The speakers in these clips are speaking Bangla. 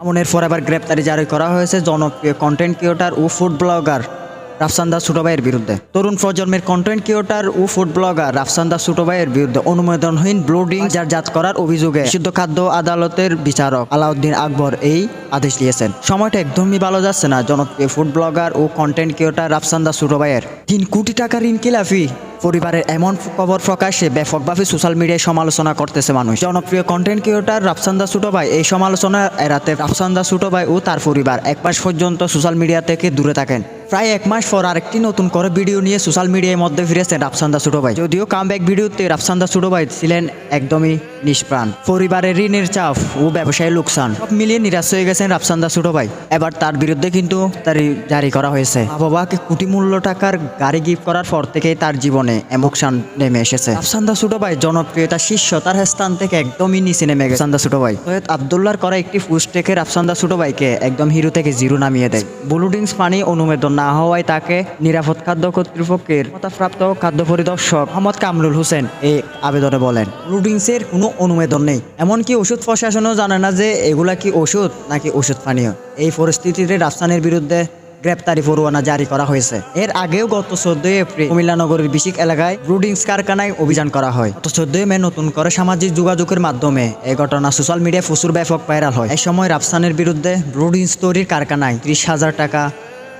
আমনের পর এবার গ্রেপ্তারি জারি করা হয়েছে জনপ্রিয় কন্টেন্ট ক্রিয়েটার ও ফুড ব্লগার রাফসান দাস ছোট ভাইয়ের বিরুদ্ধে। তরুণ প্রজন্মের কন্টেন্ট ক্রিয়েটার ও ফুড ব্লগার রাফসান দাস ছোট ভাইয়ের বিরুদ্ধে অনুমোদনহীন ব্লোডিং জাত করার অভিযোগে বিশুদ্ধ খাদ্য আদালতের বিচারক আলাউদ্দিন আকবর এই আদেশ দিয়েছেন। সময়টা একদমই ভালো যাচ্ছে না, জনপ্রিয় ফুড ব্লগার ও কন্টেন্ট ক্রিয়েটার রাফসান দাস ছোট ভাইয়ের তিন কোটি টাকা ঋণ খিলাফি পরিবারের এমন খবর প্রকাশে ব্যাপকভাবে সোশ্যাল মিডিয়ায় সমালোচনা করতেছে মানুষ। জনপ্রিয় কন্টেন্ট ক্রিয়েটার রাফসান্দা ভাই এই সমালোচনা এড়াতে রাফসান্দা ভাই ও তার পরিবার এক মাস পর্যন্ত সোশ্যাল মিডিয়া থেকে দূরে থাকেন। প্রায় এক মাস পর আরেকটি নতুন করে ভিডিও নিয়ে সোশ্যাল মিডিয়ার মধ্যে ফিরেছেন রাফসান্দা ছোট ভাই যদিও কামব্যাক ভিডিওতে রাফসান্দা ছোট ভাই ছিলেন একদমই নিষ্প্রাণ। পরিবারের ঋণের চাপ ও ব্যবসায়ী লোকসান সব মিলিয়ে নিরাশ হয়ে গেছেন রাফসান্দা ছোট ভাই এবার তার বিরুদ্ধে কিন্তু তার জারি করা হয়েছে। বাবাকে কোটি মূল্য টাকার গাড়ি গিফট করার পর থেকেই তার জীবনে এমোকশান নেমে এসেছে। রাফসান্দা ছোট ভাই জনপ্রিয়তা শীর্ষ তার স্থান থেকে একদমই নিচে নেমে গেছে। রাফসান্দা ছোট ভাই সৈয়দ আবদুল্লার করা একটি পোস্ট থেকে রাফসান্দা ছোট ভাইকে একদম হিরো থেকে জিরো নামিয়ে দেয়। ব্লুডিংস পানি অনুমোদন না হওয়ায় তাকে নিরাপদ খাদ্য কর্তৃপক্ষের ক্ষমতাপ্রাপ্ত খাদ্য পরিদর্শক মোহাম্মদ কামরুল হোসেন এই আবেদনে বলেন ব্লুডিংসের কোনো অনুমোদন নেই। এমনকি ওষুধ প্রশাসনও জানে না যে এগুলা কি ওষুধ নাকি ওষুধ পানীয়। এই পরিস্থিতিতে রাফসানের বিরুদ্ধে গ্রেপ্তারি পরোয়ানা জারি করা হয়েছে। এর আগেও গত চোদ্দই এপ্রিল কুমিল্লা নগরের বিশিক এলাকায় ব্রুডিংস কারখানায় অভিযান করা হয়। গত চোদ্দই মে নতুন করে সামাজিক যোগাযোগের মাধ্যমে এই ঘটনা সোশ্যাল মিডিয়ায় প্রচুর ব্যাপক ভাইরাল হয়। এই সময় রাফসানের বিরুদ্ধে ব্রুডিংস তৈরির কারখানায় ত্রিশ হাজার টাকা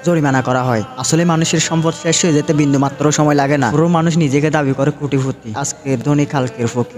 জরিমানা করা হয়। আসলে মানুষের সম্পদ শেষ হয়ে যেতে বিন্দু মাত্র সময় লাগে না। পুরো মানুষ নিজেকে দাবি করে কোটিপতি। আজকের ধনী কালকের ফকির